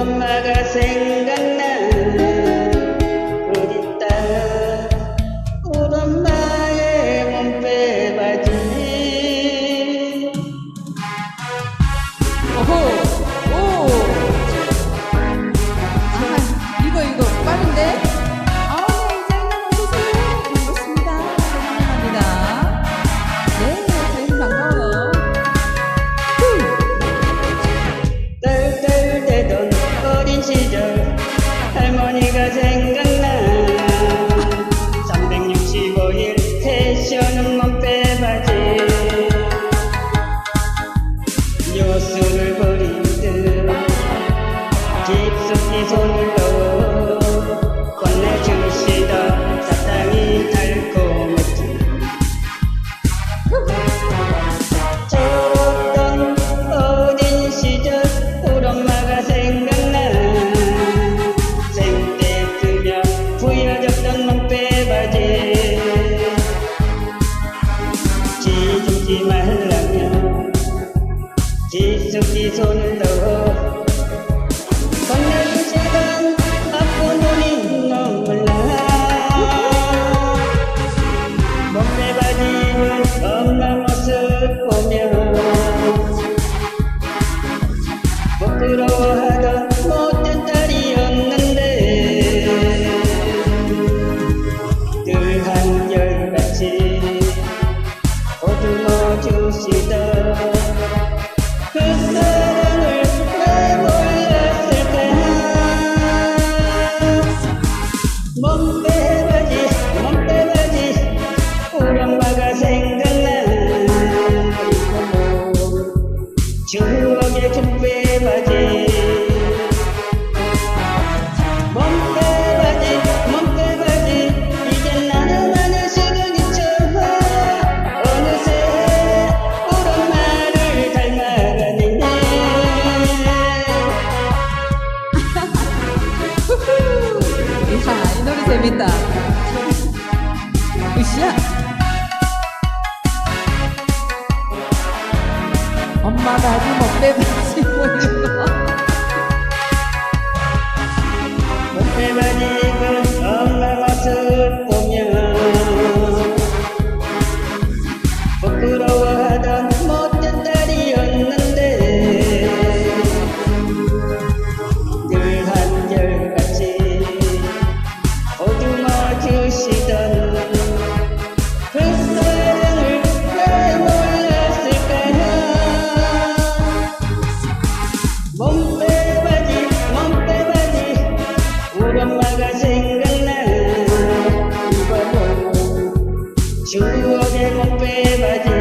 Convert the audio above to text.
우리 넣어 건네주시던 사탕이 달콤했지 저던 어린 시절 우리 엄마가 생각나 생때 뜨며 부여졌던 몸빼바지 지죽지 말라며 깊숙이 손을 넣어 부끄러워하던 못된 딸이었는데 늘 한결같이 보듬어 주시던 그 사랑을 왜 몰랐을까 몸빼바 재밌다. 으쌰. 엄마 바지 먹대 바지 보이는 거. 몸빼바지 Sure, you'll get a baby.